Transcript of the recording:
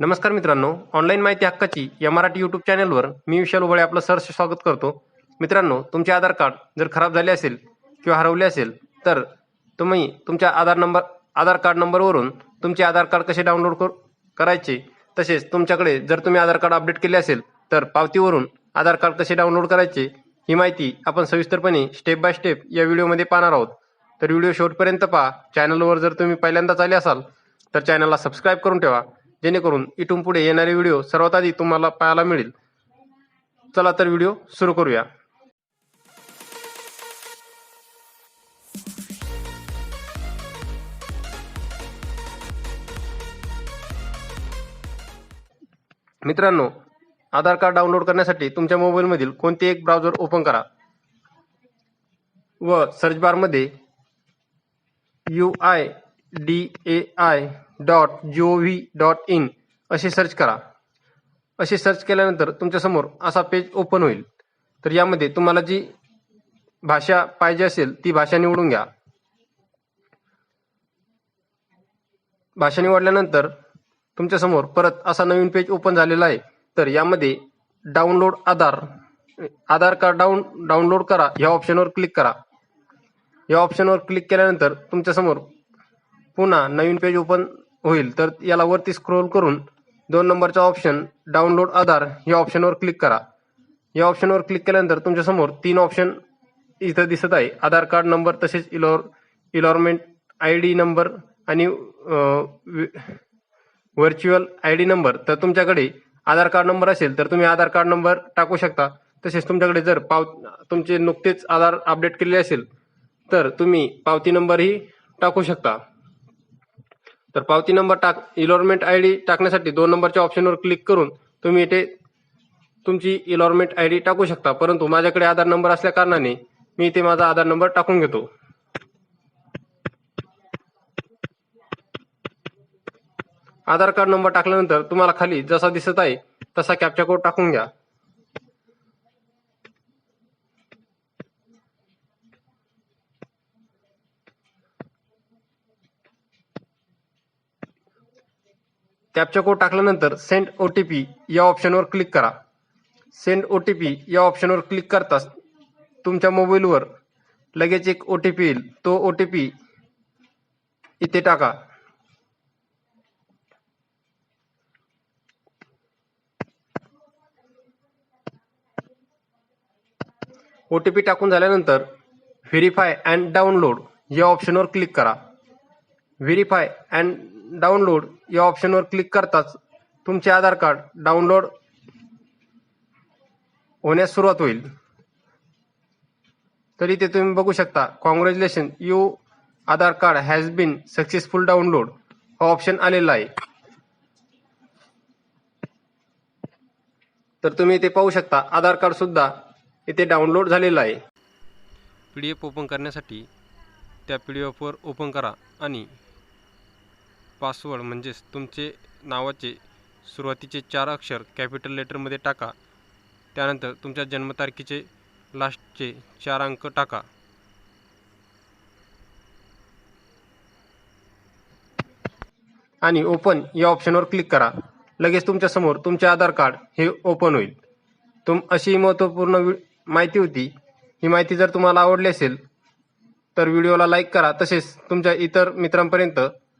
नमस्कार मित्रांनो ऑनलाईन माहिती हक्काची या मराठी यूट्यूब चॅनलवर मी विशाल उबळे आपलं सहर्ष स्वागत करतो. मित्रांनो तुमचे आधार कार्ड जर खराब झाले असेल किंवा हरवले असेल तर तुम्ही तुमच्या आधार नंबर आधार कार्ड नंबरवरून तुमचे आधार कार्ड कसे डाउनलोड कर करायचे? तसेच तुमच्याकडे जर तुम्ही आधार कार्ड अपडेट केले असेल तर पावतीवरून आधार कार्ड कसे डाउनलोड करायचे ही माहिती आपण सविस्तरपणे स्टेप बाय स्टेप या व्हिडिओमध्ये पाहणार आहोत. तर व्हिडिओ शेवटपर्यंत पहा. चॅनलवर जर तुम्ही पहिल्यांदाच आले असाल तर चॅनलला सबस्क्राईब करून ठेवा. जेणेकरून इथून पुढे येणारे व्हिडिओ सर्वात आधी तुम्हाला पाहायला मिळेल. चला तर व्हिडिओ सुरू करूया. मित्रांनो आधार कार्ड डाउनलोड करण्यासाठी तुमच्या मोबाईलमधील कोणते एक ब्राउझर ओपन करा. व सर्च बारमध्ये U I D A I dot G O V dot in असे सर्च करा. असे सर्च केल्यानंतर तुमच्यासमोर असा पेज ओपन होईल. तर यामध्ये तुम्हाला जी भाषा पाहिजे असेल ती भाषा निवडून घ्या. भाषा निवडल्यानंतर तुमच्यासमोर परत असा नवीन पेज ओपन झालेला आहे. तर यामध्ये download Aadhaar Aadhaar card down download करा. या ऑप्शनवर क्लिक करा. या ऑप्शनवर क्लिक केल्यानंतर तुमच्यासमोर पुन्हा नवीन पेज ओपन होईल. तर याला वरती स्क्रोल करून दोन नंबरचा ऑप्शन डाउनलोड आधार या ऑप्शनवर क्लिक करा. या ऑप्शनवर क्लिक केल्यानंतर तुमच्यासमोर तीन ऑप्शन इथं दिसत आहे. आधार कार्ड नंबर तसेच enrol enrolment I D number आणि व्हर्च्युअल आय डी नंबर तर तुमच्याकडे आधार कार्ड नंबर असेल तर तुम्ही आधार कार्ड नंबर टाकू शकता. तसेच तुमच्याकडे जर पाव तुमचे नुकतेच आधार अपडेट केले असेल तर तुम्ही पावती नंबरही टाकू शकता. तर पावती नंबर टाक इलॉरमेंट आय डी टाकण्यासाठी दोन नंबरच्या ऑप्शनवर क्लिक करून तुम्ही इथे तुमची इलॉरमेंट आय डी टाकू शकता. परंतु माझ्याकडे आधार नंबर असल्या कारणाने मी इथे माझा आधार नंबर टाकून घेतो. आधार कार्ड नंबर टाकल्यानंतर तुम्हाला खाली जसा दिसत आहे तसा कॅप्चा कोड टाकून घ्या. कॅप्चा कोड टाकल्यानंतर सेंड ओ टी पी या ऑप्शनवर क्लिक करा. सेंड ओ टी पी या ऑप्शनवर क्लिक करताच तुमच्या मोबाईलवर लगेच एक ओ टी पी येईल. तो ओ टी पी इथे टाका. ओ टी पी टाकून झाल्यानंतर व्हेरीफाय अँड डाउनलोड या ऑप्शनवर क्लिक करा. व्हेरीफाय अँड डाउनलोड या ऑप्शनवर क्लिक करताच तुमचे आधार कार्ड डाउनलोड होण्यास सुरुवात होईल. तर इथे तुम्ही बघू शकता congratulation you Aadhaar card has been successful download हा ऑप्शन आलेला आहे. तर तुम्ही इथे पाहू शकता आधार कार्ड सुद्धा इथे डाउनलोड झालेलं आहे. पी डी एफ ओपन करण्यासाठी त्या पी डी एफवर ओपन करा आणि पासवर्ड म्हणजेच तुमचे नावाचे सुरुवातीचे चार अक्षर कॅपिटल लेटरमध्ये टाका. त्यानंतर तुमच्या जन्मतारखेचे लास्टचे चार अंक टाका. आणि ओपन या ऑप्शनवर क्लिक करा. लगेच तुमच्यासमोर तुमचे आधार कार्ड हे ओपन होईल. तुम अशी महत्त्वपूर्ण वि- माहिती होती. ही माहिती जर तुम्हाला आवडली असेल तर व्हिडिओला लाईक करा. तसेच तुमच्या इतर मित्रांपर्यंत